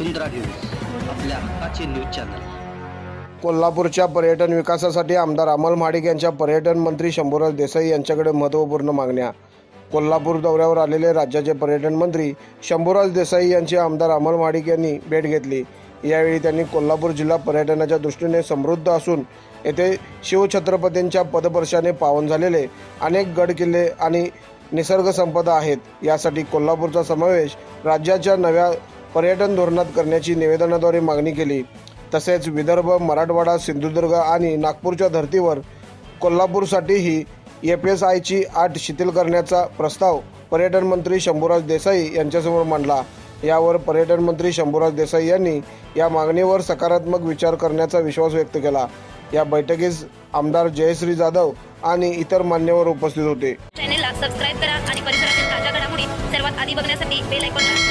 वसुंधरा news आपल्या हक्काचे news channel. कोल्हापूरच्या पर्यटन विकासासाठी आमदार अमल महाडिक यांच्या पर्यटन मंत्री शंभूराज देसाई यांच्याकडे महत्त्वपूर्ण मागण्या. कोल्हापूर दौऱ्यावर आलेले राज्याचे पर्यटन मंत्री शंभूराज देसाई यांची आमदार अमल महाडिक यांनी भेट घेतली. यावेळी त्यांनी कोल्हापूर जिल्हा पर्यटनाच्या दृष्टीने समृद्ध असून येथे शिवछत्रपतींच्या पदपर्शाने पावन झालेले अनेक गड किल्ले आणि निसर्ग संपदा आहेत. यासाठी कोल्हापूरचा समावेश राज्याच्या नव्या पर्यटन धोरणात करण्याची निवेदनाद्वारे मागणी केली. तसेच विदर्भ मराठवाडा सिंधुदुर्ग आणि नागपूरच्या धर्तीवर कोल्हापूरसाठीही एफ एस आयची आट शिथिल करण्याचा प्रस्ताव पर्यटन मंत्री शंभूराज देसाई यांच्यासमोर मांडला. यावर पर्यटन मंत्री शंभूराज देसाई यांनी या मागणीवर सकारात्मक विचार करण्याचा विश्वास व्यक्त केला. या बैठकीस आमदार जयश्री जाधव आणि इतर मान्यवर उपस्थित होते. चॅनेलला सबस्क्राईब करा आणि परिसरातील ताज्या घडामोडी सर्वात आधी बघण्यासाठी बेल आयकॉन